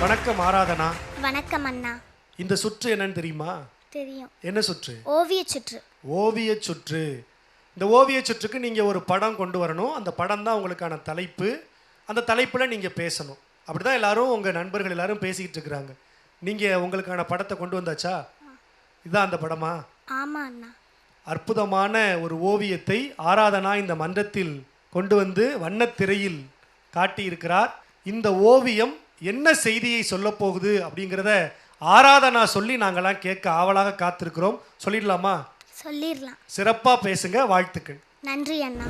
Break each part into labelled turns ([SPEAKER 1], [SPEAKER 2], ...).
[SPEAKER 1] வணக்கம் ஆராதனா.
[SPEAKER 2] வணக்கம் அண்ணா.
[SPEAKER 1] இந்த சுற்று என்னன்னு தெரியுமா?
[SPEAKER 2] தெரியும்.
[SPEAKER 1] என்ன சுற்று?
[SPEAKER 2] ஓவிய சுற்று.
[SPEAKER 1] ஓவிய சுற்று. இந்த ஓவிய சுற்றுக்கு நீங்கள் ஒரு படம் கொண்டு வரணும். அந்த படம் தான் உங்களுக்கான தலைப்பு. அந்த தலைப்பில் நீங்கள் பேசணும். அப்படி தான் எல்லாரும் உங்கள் நண்பர்கள் எல்லாரும் பேசிக்கிட்டு இருக்கிறாங்க. நீங்கள் உங்களுக்கான படத்தை கொண்டு வந்தாச்சா? இதுதான் அந்த படமா?
[SPEAKER 2] ஆமா அண்ணா.
[SPEAKER 1] அற்புதமான ஒரு ஓவியத்தை ஆராதனா இந்த மன்றத்தில் கொண்டு வந்து வண்ணத்திரையில் காட்டியிருக்கிறார். இந்த ஓவியம் என்ன செய்தியை சொல்லப் போகுது அப்படிங்கிறத ஆராதனா சொல்லி நாங்களாம் கேட்க ஆவலாக காத்திருக்கிறோம். சொல்லிடலாமா?
[SPEAKER 2] சொல்லிடலாம்.
[SPEAKER 1] சிறப்பாக பேசுங்க வாழ்த்துக்கள்.
[SPEAKER 2] நன்றி அண்ணா.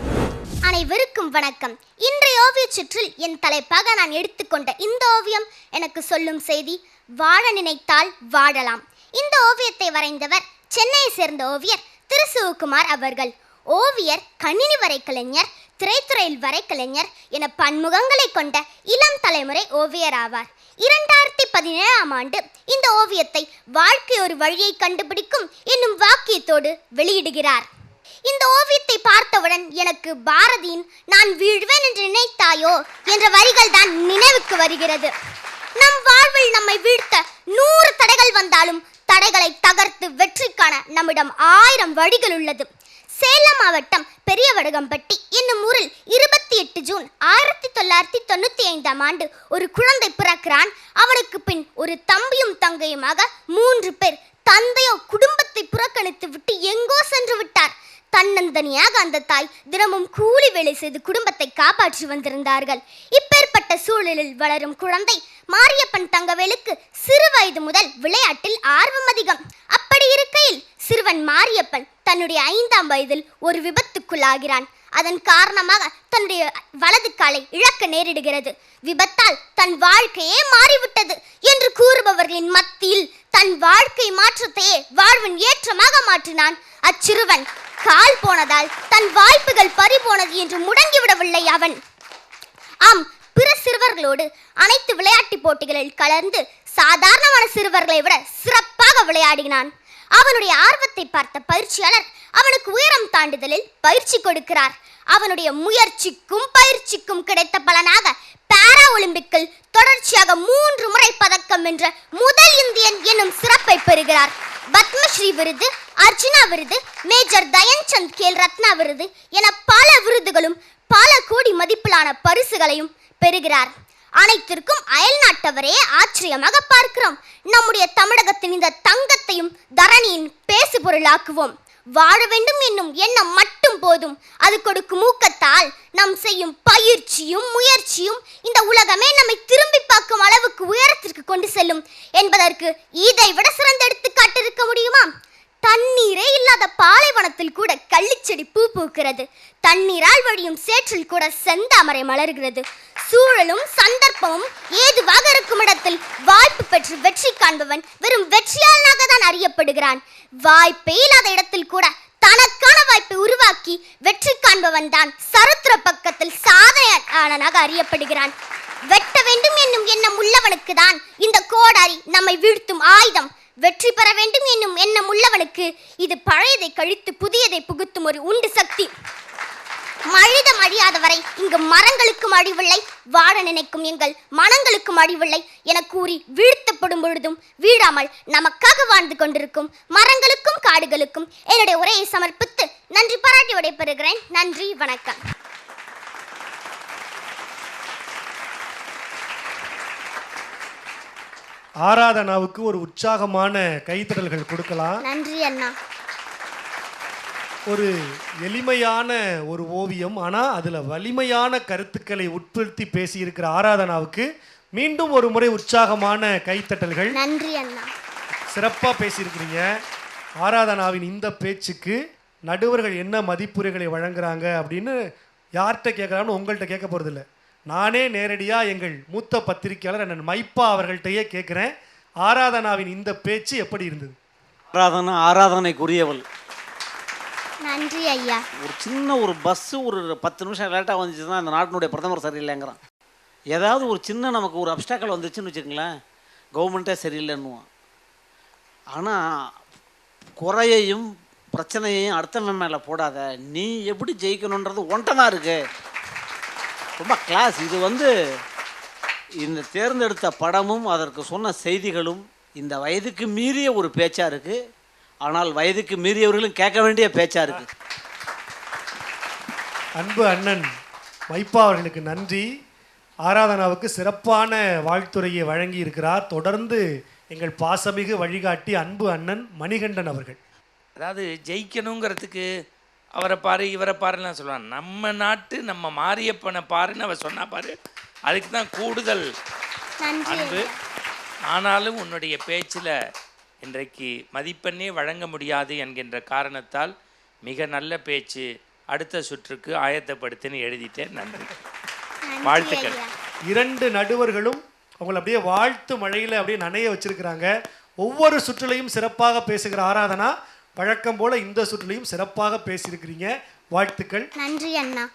[SPEAKER 2] அனைவருக்கும் வணக்கம். இன்றைய ஓவிய சுற்றில் என் தலைப்பாக நான் எடுத்துக்கொண்ட இந்த ஓவியம் எனக்கு சொல்லும் செய்தி வாழ நினைத்தால் வாழலாம். இந்த ஓவியத்தை வரைந்தவர் சென்னையை சேர்ந்த ஓவியர் திரு. சிவகுமார் அவர்கள். ஓவியர் கணினி வரைகலைஞர் திரைத்துறையில் வரைக்கலைஞர் என பன்முகங்களை கொண்ட இளம் தலைமுறை ஓவியர் ஆவார். இரண்டாயிரத்தி பதினேழாம் ஆண்டு இந்த ஓவியத்தை வாழ்க்கை ஒரு வழியை கண்டுபிடிக்கும் என்னும் வாக்கியத்தோடு வெளியிடுகிறார். இந்த ஓவியத்தை பார்த்தவுடன் எனக்கு பாரதியின் நான் வீழ்வேன் என்று நினைத்தாயோ என்ற வரிகள் தான் நினைவுக்கு வருகிறது. நம் வாழ்வில் நம்மை வீழ்த்த நூறு தடைகள் வந்தாலும் தடைகளை தகர்த்து வெற்றி காண நம்மிடம் ஆயிரம் வழிகள் உள்ளது. சேலம் மாவட்டம் பெரியவடகம்பட்டி என்னும் ஊரில் இருபத்தி எட்டு ஜூன் ஆயிரத்தி தொள்ளாயிரத்தி தொண்ணூத்தி ஐந்தாம் ஆண்டு ஒரு குழந்தை பிறக்கிறான். அவனுக்கு பின் ஒரு தம்பியும் தங்கையுமாக மூன்று பேர் தந்தையோ குடும்பத்தை புறக்கணித்து விட்டு எங்கோ சென்று விட்டார். தன்னந்தனியாக அந்த தாய் தினமும் கூலி வேலை செய்து குடும்பத்தை காப்பாற்றி வந்திருந்தார்கள். இப்பேற்பட்ட சூழலில் வளரும் குழந்தை மாரியப்பன் தங்கவேலுக்கு சிறு வயது முதல் விளையாட்டில் ஆர்வம் அதிகம். அப்படி இருக்கையில் சிறுவன் மாரியப்பன் தன்னுடைய ஐந்தாம் வயதில் ஒரு விபத்துக்குள்ளாகிறான். அதன் காரணமாக தன்னுடைய வலது காலை இழக்க நேரிடுகிறது. விபத்தால் தன் வாழ்க்கையே மாறிவிட்டது என்று கூறுபவர்களின் மத்தியில் தன் வாழ்க்கை மாற்றத்தையே வாழ்வின் ஏற்றமாக மாற்றினான். அச்சிறுவன் கால் போனதால் தன் வாய்ப்புகள் பறிபோனது என்று முடங்கிவிடவில்லை அவன். ஆம் பிற சிறுவர்களோடு அனைத்து விளையாட்டுப் போட்டிகளில் கலந்து சாதாரணமான சிறுவர்களை விட சிறப்பாக விளையாடினான். அவனுடைய ஆர்வத்தை பார்த்த பயிற்சியாளர் அவனுக்கு உயரம் தாண்டுதலில் பயிற்சி கொடுக்கிறார். அவனுடைய முயற்சிக்கும் பயிற்சிக்கும் கிடைத்த பலனாக பாரா ஒலிம்பிக்கில் தொடர்ச்சியாக மூன்று முறை பதக்கம் வென்ற முதல் இந்தியன் என்னும் சிறப்பை பெறுகிறார். பத்மஸ்ரீ விருது அர்ஜுனா விருது மேஜர் தயன்சந்த் கேல் ரத்னா விருது என பல விருதுகளும் பல கோடி மதிப்பிலான பரிசுகளையும் பெறுகிறார். அனைத்திற்கும் அயல்நாட்டவரே ஆச்சரியமாக பார்க்கிறோம். நம்முடைய தமிழகத்தின் இந்த தங்கத்தையும் தரணியின் பேசு பொருளாக்குவோம். வாழ வேண்டும் என்னும் எண்ணம் மட்டும் போதும். அது கொடுக்கும் ஊக்கத்தால் நாம் செய்யும் பயிற்சியும் முயற்சியும் இந்த உலகமே நம்மை திரும்பி பார்க்கும் அளவுக்கு உயரத்திற்கு கொண்டு செல்லும். என்பதற்கு இதை விட சிறந்த எடுத்துக்காட்டு இருக்க முடியுமா? தண்ணீரே இல்லாத பாலைவனத்தில் கூட கள்ளிச்செடி பூ பூக்கிறது. தண்ணீரால் வழியும் சேற்றில் கூட செந்தாமரை மலர்கிறது. சூழலும் சந்தர்ப்பமும் ஏதுவாக இருக்கும் இடத்தில் வாய்ப்பு பெற்று வெற்றி காண்பவன் வெறும் வெற்றியாளனாக தான் அறியப்படுகிறான். வாய்ப்பே இல்லாத இடத்தில் கூட தனக்கான வாய்ப்பை உருவாக்கி வெற்றி காண்பவன் தான் சரித்திர பக்கத்தில் சாதனையாளனாக அறியப்படுகிறான். வெட்ட வேண்டும் என்னும் எண்ணம் உள்ளவனுக்கு தான் இந்த கோடாரி நம்மை வீழ்த்தும் ஆயுதம். வெற்றி பெற வேண்டும் என்னும் எண்ணம் உள்ளவனுக்கு இது பழையதை கழித்து புதியதை புகுத்தும் ஒரு உண்டு சக்தி. மழிதம் அழியாத வரை இங்கு மரங்களுக்கும் அழிவில்லை வாழ நினைக்கும் எங்கள் மனங்களுக்கும் அழிவில்லை என கூறி வீழ்த்தப்படும் பொழுதும் வீழாமல் நமக்காக வாழ்ந்து கொண்டிருக்கும் மரங்களுக்கும் காடுகளுக்கும் என்னுடைய உரையை சமர்ப்பித்து நன்றி பாராட்டி விடைபெறுகிறேன். நன்றி வணக்கம்.
[SPEAKER 1] ஆராதனாவுக்கு ஒரு உற்சாகமான கைத்தடல்கள் கொடுக்கலாம்.
[SPEAKER 2] நன்றி அண்ணா.
[SPEAKER 1] ஒரு எளிமையான ஒரு ஓவியம் ஆனால் அதில் வலிமையான கருத்துக்களை உட்படுத்தி பேசியிருக்கிற ஆராதனாவுக்கு மீண்டும் ஒரு முறை உற்சாகமான கைத்தட்டல்கள்.
[SPEAKER 2] நன்றி அண்ணா.
[SPEAKER 1] சிறப்பாக பேசியிருக்கிறீங்க. ஆராதனாவின் இந்த பேச்சுக்கு நடுவர்கள் என்ன மதிப்புரைகளை வழங்குறாங்க அப்படின்னு யார்கிட்ட கேட்குறான்னு உங்கள்கிட்ட கேட்க போகிறதில்ல நானே நேரடியாக எங்கள் மூத்த பத்திரிகையாளர் அண்ணன் மைப்பா அவர்கள்ட்டையே கேட்குறேன். ஆராதனாவின் இந்த பேச்சு எப்படி இருந்தது?
[SPEAKER 3] ஆராதனா ஆராதனைக்குரியவள்.
[SPEAKER 2] நன்றி ஐயா.
[SPEAKER 3] ஒரு சின்ன ஒரு பஸ்ஸு ஒரு பத்து நிமிஷம் லேட்டாக வந்துச்சுன்னா அந்த நாட்டினுடைய பிரதமர் சரியில்லைங்கிறான். ஏதாவது ஒரு சின்ன நமக்கு ஒரு அப்டாக்கல் வந்துச்சுன்னு வச்சுக்கோங்களேன் கவர்மெண்ட்டே சரியில்லைன்னுவான். ஆனால் குறையையும் பிரச்சனையையும் அடுத்தவன் மேலே போடாத நீ எப்படி ஜெயிக்கணுன்றது ஒன்றை தான் இருக்கு. ரொம்ப கிளாஸ் இது வந்து இந்த தேர்ந்தெடுத்த படமும் அதற்கு சொன்ன செய்திகளும் இந்த வயதுக்கு மீறிய ஒரு பேச்சாக இருக்குது ஆனால் வயதுக்கு மீறியவர்களும் கேட்க வேண்டிய பேச்சா இருக்கு.
[SPEAKER 1] அன்பு அண்ணன் வைப்பா அவர்களுக்கு நன்றி. ஆராதனாவுக்கு சிறப்பான வாழ்த்துறையை வழங்கி இருக்கிறார் தொடர்ந்து எங்கள் பாசமிகு வழிகாட்டி அன்பு அண்ணன் மணிகண்டன் அவர்கள்.
[SPEAKER 4] அதாவது ஜெயிக்கணுங்கிறதுக்கு அவரை பாரு இவரை பாருலாம் சொல்லுவான் நம்ம நாட்டு நம்ம மாரியப்பனை பாருன்னு அவர் சொன்னா பாரு அதுக்கு தான் கூடுதல்
[SPEAKER 2] நன்றி.
[SPEAKER 4] அன்பு. ஆனாலும் உன்னுடைய பேச்சில் இன்றைக்கு மதிப்பெண்ணே வழங்க முடியாது என்கின்ற காரணத்தால் மிக நல்ல பேச்சு அடுத்த சுற்றுக்கு ஆயத்தப்படுத்தின்னு எழுதிட்டேன். நன்றி. வாழ்த்துக்கள்.
[SPEAKER 1] இரண்டு நடுவர்களும் அவங்களை அப்படியே வாழ்த்து மழையில் அப்படியே நனைய வச்சிருக்கிறாங்க. ஒவ்வொரு சுற்றுலையும் சிறப்பாக பேசுகிற ஆராதனா வழக்கம் போல இந்த சுற்றுலையும் சிறப்பாக பேசியிருக்கிறீங்க. வாழ்த்துக்கள்.
[SPEAKER 2] நன்றி அண்ணா.